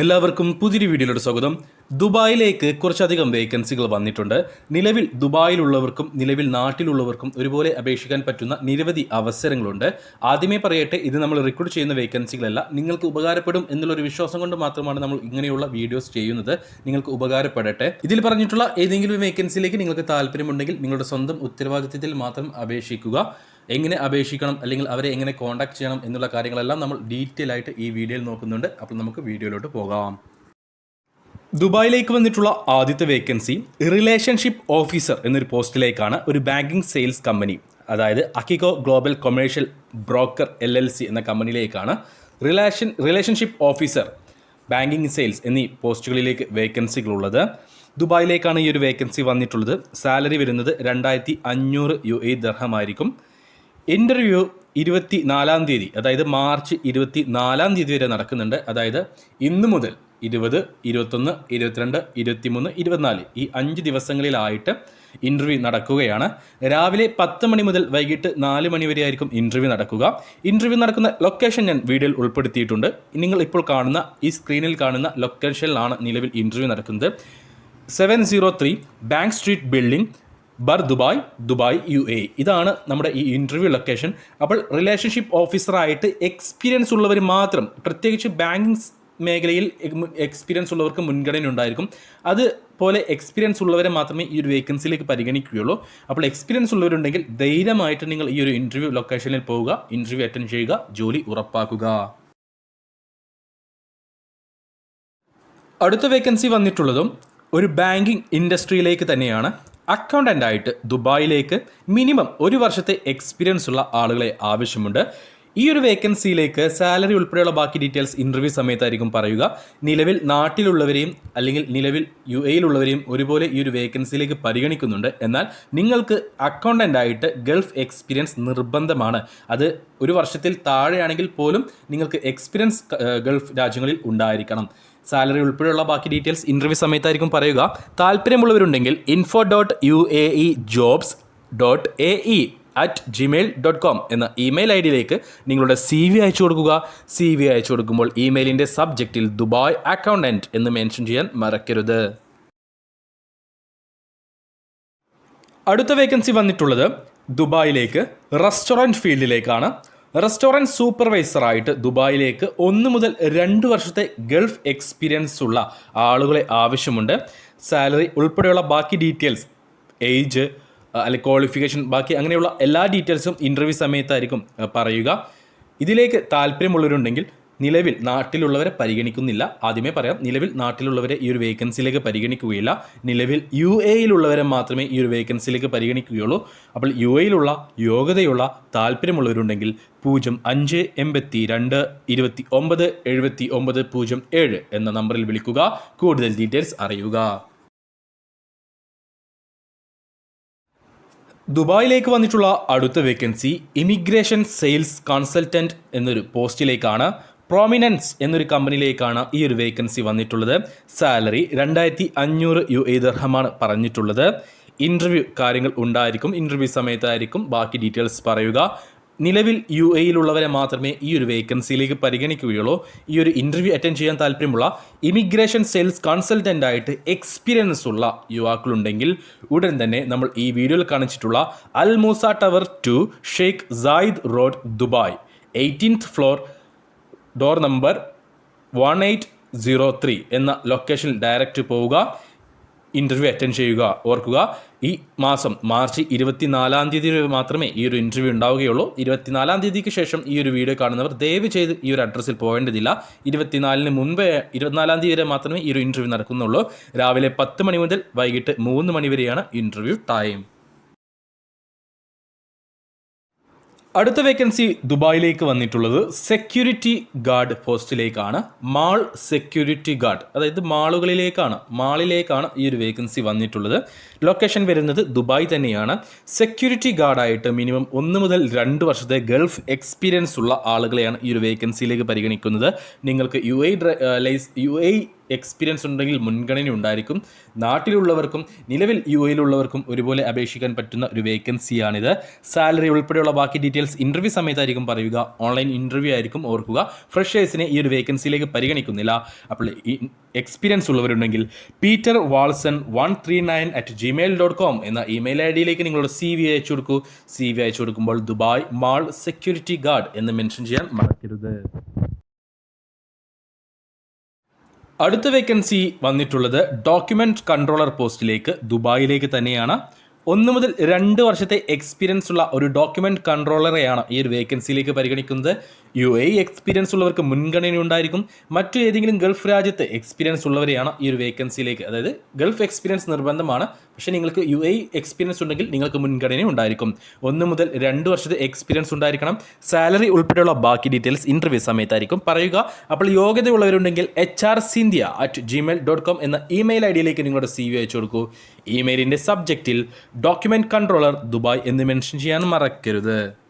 എല്ലാവർക്കും പുതിയൊരു വീഡിയോയുടെ സ്വാഗതം. ദുബായിലേക്ക് കുറച്ചധികം വേക്കൻസികൾ വന്നിട്ടുണ്ട്. നിലവിൽ ദുബായിലുള്ളവർക്കും നിലവിൽ നാട്ടിലുള്ളവർക്കും ഒരുപോലെ അപേക്ഷിക്കാൻ പറ്റുന്ന നിരവധി അവസരങ്ങളുണ്ട്. ആദ്യമേ പറയട്ടെ ഇത് നമ്മൾ റിക്രൂട്ട് ചെയ്യുന്ന വേക്കൻസികളല്ല നിങ്ങൾക്ക് ഉപകാരപ്പെടും എന്നുള്ളൊരു വിശ്വാസം കൊണ്ട് മാത്രമാണ് നമ്മൾ ഇങ്ങനെയുള്ള വീഡിയോസ് ചെയ്യുന്നത്. നിങ്ങൾക്ക് ഉപകാരപ്പെടട്ടെ. ഇതിൽ പറഞ്ഞിട്ടുള്ള ഏതെങ്കിലും വേക്കൻസിയിലേക്ക് നിങ്ങൾക്ക് താല്പര്യമുണ്ടെങ്കിൽ നിങ്ങളുടെ സ്വന്തം ഉത്തരവാദിത്തത്തിൽ മാത്രം അപേക്ഷിക്കുക. എങ്ങനെ അപേക്ഷിക്കണം അല്ലെങ്കിൽ അവരെ എങ്ങനെ കോൺടാക്ട് ചെയ്യണം എന്നുള്ള കാര്യങ്ങളെല്ലാം നമ്മൾ ഡീറ്റെയിൽ ആയിട്ട് ഈ വീഡിയോയിൽ നോക്കുന്നുണ്ട്. അപ്പോൾ നമുക്ക് വീഡിയോയിലോട്ട് പോകാം. ദുബായിലേക്ക് വന്നിട്ടുള്ള ആദ്യത്തെ വേക്കൻസി റിലേഷൻഷിപ്പ് ഓഫീസർ എന്നൊരു പോസ്റ്റിലേക്കാണ് ഒരു ബാങ്കിങ് സെയിൽസ് കമ്പനി അതായത് അക്കിക്കോ global commercial broker L L C എന്ന കമ്പനിയിലേക്കാണ് relation relationship officer banking sales എന്നീ പോസ്റ്റുകളിലേക്ക് വേക്കൻസികളുള്ളത് ദുബായിലേക്കാണ് ഈ ഒരു വേക്കൻസി വന്നിട്ടുള്ളത്. സാലറി വരുന്നത് രണ്ടായിരത്തി അഞ്ഞൂറ് യു എ ദർഹമായിരിക്കും. ഇന്റർവ്യൂ ഇരുപത്തി നാലാം തീയതി അതായത് മാർച്ച് ഇരുപത്തി നാലാം തീയതി വരെ നടക്കുന്നുണ്ട്. അതായത് ഇന്ന് മുതൽ ഇരുപത് ഇരുപത്തൊന്ന് ഇരുപത്തിരണ്ട് ഇരുപത്തിമൂന്ന് ഇരുപത്തിനാല് ഈ അഞ്ച് ദിവസങ്ങളിലായിട്ട് ഇന്റർവ്യൂ നടക്കുകയാണ്. രാവിലെ പത്ത് മണി മുതൽ വൈകിട്ട് നാല് മണി വരെ ആയിരിക്കും ഇന്റർവ്യൂ നടക്കുക. ഇന്റർവ്യൂ നടക്കുന്ന ലൊക്കേഷൻ ഞാൻ വീഡിയോയിൽ ഉൾപ്പെടുത്തിയിട്ടുണ്ട്. നിങ്ങൾ ഇപ്പോൾ കാണുന്ന ഈ സ്ക്രീനിൽ കാണുന്ന ലൊക്കേഷനിലാണ് നിലവിൽ ഇന്റർവ്യൂ നടക്കുന്നത്. Seven zero three bank street building Bur Dubai Dubai U A. ഇതാണ് നമ്മുടെ ഈ ഇന്റർവ്യൂ ലൊക്കേഷൻ അപ്പോൾ റിലേഷൻഷിപ്പ് ഓഫീസറായിട്ട് എക്സ്പീരിയൻസ് ഉള്ളവർ മാത്രം പ്രത്യേകിച്ച് ബാങ്കിങ് മേഖലയിൽ എക്സ്പീരിയൻസ് ഉള്ളവർക്ക് മുൻഗണന ഉണ്ടായിരിക്കും. അതുപോലെ എക്സ്പീരിയൻസ് ഉള്ളവരെ മാത്രമേ ഈ ഒരു വേക്കൻസിയിലേക്ക് പരിഗണിക്കുകയുള്ളൂ. അപ്പോൾ എക്സ്പീരിയൻസ് ഉള്ളവരുണ്ടെങ്കിൽ ധൈര്യമായിട്ട് നിങ്ങൾ ഈ ഒരു ഇന്റർവ്യൂ ലൊക്കേഷനിൽ പോവുക ഇന്റർവ്യൂ അറ്റൻഡ് ചെയ്യുക ജോലി ഉറപ്പാക്കുക. അടുത്ത വേക്കൻസി വന്നിട്ടുള്ളതും ഒരു ബാങ്കിങ് ഇൻഡസ്ട്രിയിലേക്ക് തന്നെയാണ്. അക്കൗണ്ടന്റ് ആയിട്ട് ദുബായിലേക്ക് മിനിമം ഒരു വർഷത്തെ എക്സ്പീരിയൻസ് ഉള്ള ആളുകളെ ആവശ്യമുണ്ട്. ഈ ഒരു വേക്കൻസിയിലേക്ക് സാലറി ഉൾപ്പെടെയുള്ള ബാക്കി ഡീറ്റെയിൽസ് ഇന്റർവ്യൂ സമയത്തായിരിക്കും പറയുക. നിലവിൽ നാട്ടിലുള്ളവരെയും അല്ലെങ്കിൽ നിലവിൽ യു എയിലുള്ളവരെയും ഒരുപോലെ ഈ ഒരു വേക്കൻസിയിലേക്ക് പരിഗണിക്കുന്നുണ്ട്. എന്നാൽ നിങ്ങൾക്ക് അക്കൗണ്ടന്റ് ആയിട്ട് ഗൾഫ് എക്സ്പീരിയൻസ് നിർബന്ധമാണ്. അത് ഒരു വർഷത്തിൽ താഴെയാണെങ്കിൽ പോലും നിങ്ങൾക്ക് എക്സ്പീരിയൻസ് ഗൾഫ് രാജ്യങ്ങളിൽ ഉണ്ടായിരിക്കണം. സാലറി ഉൾപ്പെടെയുള്ള ബാക്കി ഡീറ്റെയിൽസ് ഇന്റർവ്യൂ സമയത്തായിരിക്കും പറയുക. താല്പര്യമുള്ളവരുണ്ടെങ്കിൽ info dot U A E jobs dot A E at Gmail dot com എന്ന ഇമെയിൽ ഐ ഡിയിലേക്ക് നിങ്ങളുടെ സി വി അയച്ചു കൊടുക്കുക. സി വി അയച്ചു കൊടുക്കുമ്പോൾ ഇമെയിലിന്റെ സബ്ജക്റ്റിൽ ദുബായ് അക്കൗണ്ടന്റ് എന്ന് മെൻഷൻ ചെയ്യാൻ മറക്കരുത്. അടുത്ത വേക്കൻസി വന്നിട്ടുള്ളത് ദുബായിലേക്ക് റെസ്റ്റോറന്റ് ഫീൽഡിലേക്കാണ്. റെസ്റ്റോറന്റ് സൂപ്പർവൈസറായിട്ട് ദുബായിലേക്ക് ഒന്ന് മുതൽ രണ്ട് വർഷത്തെ ഗൾഫ് എക്സ്പീരിയൻസ് ഉള്ള ആളുകളെ ആവശ്യമുണ്ട്. സാലറി ഉൾപ്പെടെയുള്ള ബാക്കി ഡീറ്റെയിൽസ് ഏജ് അല്ലെങ്കിൽ ക്വാളിഫിക്കേഷൻ ബാക്കി അങ്ങനെയുള്ള എല്ലാ ഡീറ്റെയിൽസും ഇന്റർവ്യൂ സമയത്തായിരിക്കും പറയുക. ഇതിലേക്ക് താല്പര്യമുള്ളവരുണ്ടെങ്കിൽ നിലവിൽ നാട്ടിലുള്ളവരെ പരിഗണിക്കുന്നില്ല. ആദ്യമേ പറയാം നിലവിൽ നാട്ടിലുള്ളവരെ ഈ ഒരു വേക്കൻസിയിലേക്ക് പരിഗണിക്കുകയില്ല. നിലവിൽ യു എയിലുള്ളവരെ മാത്രമേ ഈ ഒരു വേക്കൻസിയിലേക്ക് പരിഗണിക്കുകയുള്ളൂ. അപ്പോൾ യു എയിലുള്ള യോഗ്യതയുള്ള താല്പര്യമുള്ളവരുണ്ടെങ്കിൽ പൂജ്യം അഞ്ച് എൺപത്തി രണ്ട് ഇരുപത്തി ഒമ്പത് എഴുപത്തി ഒമ്പത് പൂജ്യം ഏഴ് എന്ന നമ്പറിൽ വിളിക്കുക. കൂടുതൽ ഡീറ്റെയിൽസ് അറിയുക. ദുബായിലേക്ക് വന്നിട്ടുള്ള അടുത്ത വേക്കൻസി ഇമിഗ്രേഷൻ സെയിൽസ് കൺസൾട്ടന്റ് എന്നൊരു പോസ്റ്റിലേക്കാണ് പ്രോമിനൻസ് എന്നൊരു കമ്പനിയിലേക്കാണ് ഈ ഒരു വേക്കൻസി വന്നിട്ടുള്ളത്. സാലറി രണ്ടായിരത്തി അഞ്ഞൂറ് യു എ ദർഹമാണ് പറഞ്ഞിട്ടുള്ളത്. ഇന്റർവ്യൂ കാര്യങ്ങൾ ഉണ്ടായിരിക്കും ഇന്റർവ്യൂ സമയത്തായിരിക്കും. ബാക്കി ഡീറ്റെയിൽസ് പറയുക. നിലവിൽ യു എയിലുള്ളവരെ മാത്രമേ ഈ ഒരു വേക്കൻസിയിലേക്ക് പരിഗണിക്കുകയുള്ളൂ. ഈ ഒരു ഇന്റർവ്യൂ അറ്റൻഡ് ചെയ്യാൻ താല്പര്യമുള്ള ഇമിഗ്രേഷൻ സെയിൽസ് കൺസൾട്ടന്റ് ആയിട്ട് എക്സ്പീരിയൻസ് ഉള്ള യുവാക്കളുണ്ടെങ്കിൽ ഉടൻ തന്നെ നമ്മൾ ഈ വീഡിയോയിൽ കാണിച്ചിട്ടുള്ള Al Moosa tower two Sheikh Zayed road Dubai. Eighteenth floor door number one eight zero three എന്ന ലൊക്കേഷനിൽ ഡയറക്റ്റ് പോവുക. ഇന്റർവ്യൂ അറ്റൻഡ് ചെയ്യുക ഓർക്കുക. ഈ മാസം മാർച്ച് ഇരുപത്തിനാലാം തീയതി മാത്രമേ ഈ ഒരു ഇന്റർവ്യൂ ഉണ്ടാവുകയുള്ളൂ. ഇരുപത്തിനാലാം തീയതിക്ക് ശേഷം ഈ ഒരു വീഡിയോ കാണുന്നവർ ദയവ് ചെയ്ത് ഈ ഒരു അഡ്രസ്സിൽ പോകേണ്ടതില്ല. ഇരുപത്തിനാലിന് മുൻപേ ഇരുപത്തിനാലാം തീയതി വരെ മാത്രമേ ഈ ഒരു ഇന്റർവ്യൂ നടക്കുന്നുള്ളൂ. രാവിലെ പത്ത് മണി മുതൽ വൈകിട്ട് മൂന്ന് മണി വരെയാണ് ഇന്റർവ്യൂ ടൈം. അടുത്ത വേക്കൻസി ദുബായിലേക്ക് വന്നിട്ടുള്ളത് സെക്യൂരിറ്റി ഗാർഡ് പോസ്റ്റിലേക്കാണ്. മാൾ സെക്യൂരിറ്റി ഗാർഡ് അതായത് മാളുകളിലേക്കാണ് മാളിലേക്കാണ് ഈ ഒരു വേക്കൻസി വന്നിട്ടുള്ളത്. ലൊക്കേഷൻ വരുന്നത് ദുബായ് തന്നെയാണ്. സെക്യൂരിറ്റി ഗാർഡായിട്ട് മിനിമം ഒന്ന് മുതൽ രണ്ട് വർഷത്തെ ഗൾഫ് എക്സ്പീരിയൻസ് ഉള്ള ആളുകളെയാണ് ഈ ഒരു വേക്കൻസിയിലേക്ക് പരിഗണിക്കുന്നത്. നിങ്ങൾക്ക് U A U A experience ഉണ്ടെങ്കിൽ മുൻഗണന ഉണ്ടായിരിക്കും. നാട്ടിലുള്ളവർക്കും നിലവിൽ യു എയിലുള്ളവർക്കും ഒരുപോലെ അപേക്ഷിക്കാൻ പറ്റുന്ന ഒരു വേക്കൻസിയാണിത് സാലറി ഉൾപ്പെടെയുള്ള ബാക്കി ഡീറ്റെയിൽസ് ഇന്റർവ്യൂ സമയത്തായിരിക്കും പറയുക. ഓൺലൈൻ ഇന്റർവ്യൂ ആയിരിക്കും ഓർക്കുക. ഫ്രഷേഴ്സിനെ ഈ ഒരു വേക്കൻസിയിലേക്ക് പരിഗണിക്കുന്നില്ല. അപ്പോൾ experience ഉള്ളവരുണ്ടെങ്കിൽ Peter Walson one three nine at Gmail dot com എന്ന ഇമെയിൽ ഐ ഡിയിലേക്ക് നിങ്ങളുടെ സി വി അയച്ചു കൊടുക്കൂ. സി വി അയച്ചു കൊടുക്കുമ്പോൾ ദുബായ് മാൾ സെക്യൂരിറ്റി ഗാർഡ് എന്ന് മെൻഷൻ ചെയ്യാൻ മറക്കരുത്. അടുത്ത വേക്കൻസി വന്നിട്ടുള്ളത് ഡോക്യുമെന്റ് കൺട്രോളർ പോസ്റ്റിലേക്ക് ദുബായിലേക്ക് തന്നെയാണ്. ഒന്ന് മുതൽ രണ്ട് വർഷത്തെ എക്സ്പീരിയൻസ് ഉള്ള ഒരു ഡോക്യുമെന്റ് കൺട്രോളറെയാണ് ഈ ഒരു വേക്കൻസിയിലേക്ക് പരിഗണിക്കുന്നത്. യു എ എക്സ്പീരിയൻസ് ഉള്ളവർക്ക് മുൻഗണന ഉണ്ടായിരിക്കും. മറ്റു ഏതെങ്കിലും ഗൾഫ് രാജ്യത്ത് എക്സ്പീരിയൻസ് ഉള്ളവരെയാണ് ഈ ഒരു വേക്കൻസിയിലേക്ക് അതായത് ഗൾഫ് എക്സ്പീരിയൻസ് നിർബന്ധമാണ്. പക്ഷേ നിങ്ങൾക്ക് യു എ എക്സ്പീരിയൻസ് ഉണ്ടെങ്കിൽ നിങ്ങൾക്ക് മുൻഗണന ഉണ്ടായിരിക്കും. ഒന്ന് മുതൽ രണ്ട് വർഷത്തെ എക്സ്പീരിയൻസ് ഉണ്ടായിരിക്കണം. സാലറി ഉൾപ്പെടെയുള്ള ബാക്കി ഡീറ്റെയിൽസ് ഇന്റർവ്യൂ സമയത്തായിരിക്കും. പറയുക അപ്പോൾ യോഗ്യതയുള്ളവരുണ്ടെങ്കിൽ H R Sindhya at Gmail dot com എന്ന ഇമെയിൽ ഐ ഡിയിലേക്ക് നിങ്ങളുടെ സി വി അയച്ചു കൊടുക്കൂ. ഇമെയിലിന്റെ സബ്ജക്റ്റിൽ ഡോക്യുമെന്റ് കൺട്രോളർ ദുബായ് എന്ന് മെൻഷൻ ചെയ്യാൻ മറക്കരുത്.